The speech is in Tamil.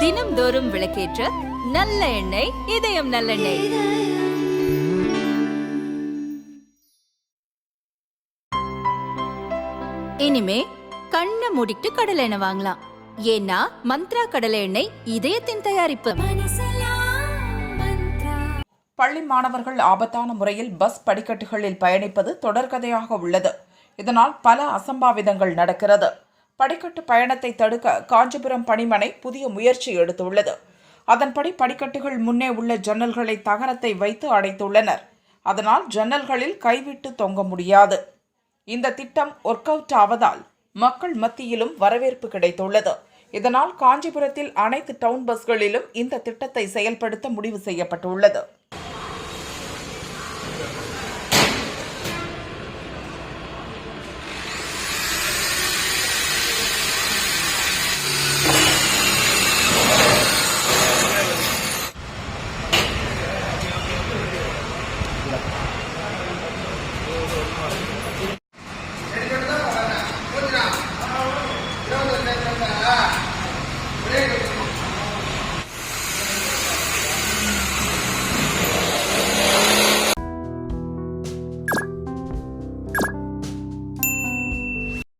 தினம்தோறும் விளக்கேற்ற நல்ல எண்ணெய் இதயம் நல்லெண்ணெய். இனிமே கண்ணை மூடிட்டு கடலை எண்ணெய் வாங்கலாம். ஏன்னா மந்த்ரா கடலை எண்ணெய் இதயத்தின் தயாரிப்பு. பள்ளி மாணவர்கள் ஆபத்தான முறையில் பஸ் படிக்கட்டுகளில் பயணிப்பது தொடர்கதையாக உள்ளது. இதனால் பல அசம்பாவிதங்கள் நடக்கிறது. படிக்கட்டு பயணத்தை தடுக்க காஞ்சிபுரம் பணிமனை புதிய முயற்சி எடுத்துள்ளது. அதன்படி படிக்கட்டுகள் முன்னே உள்ள ஜன்னல்களை தகரத்தை வைத்து அடைத்துள்ளனர். அதனால் ஜன்னல்களில் கைவிட்டு தொங்க முடியாது. இந்த திட்டம் ஒர்க் அவுட் ஆவதால் மக்கள் மத்தியிலும் வரவேற்பு கிடைத்துள்ளது. இதனால் காஞ்சிபுரத்தில் அனைத்து டவுன் பஸ்களிலும் இந்த திட்டத்தை செயல்படுத்த முடிவு செய்யப்பட்டுள்ளது.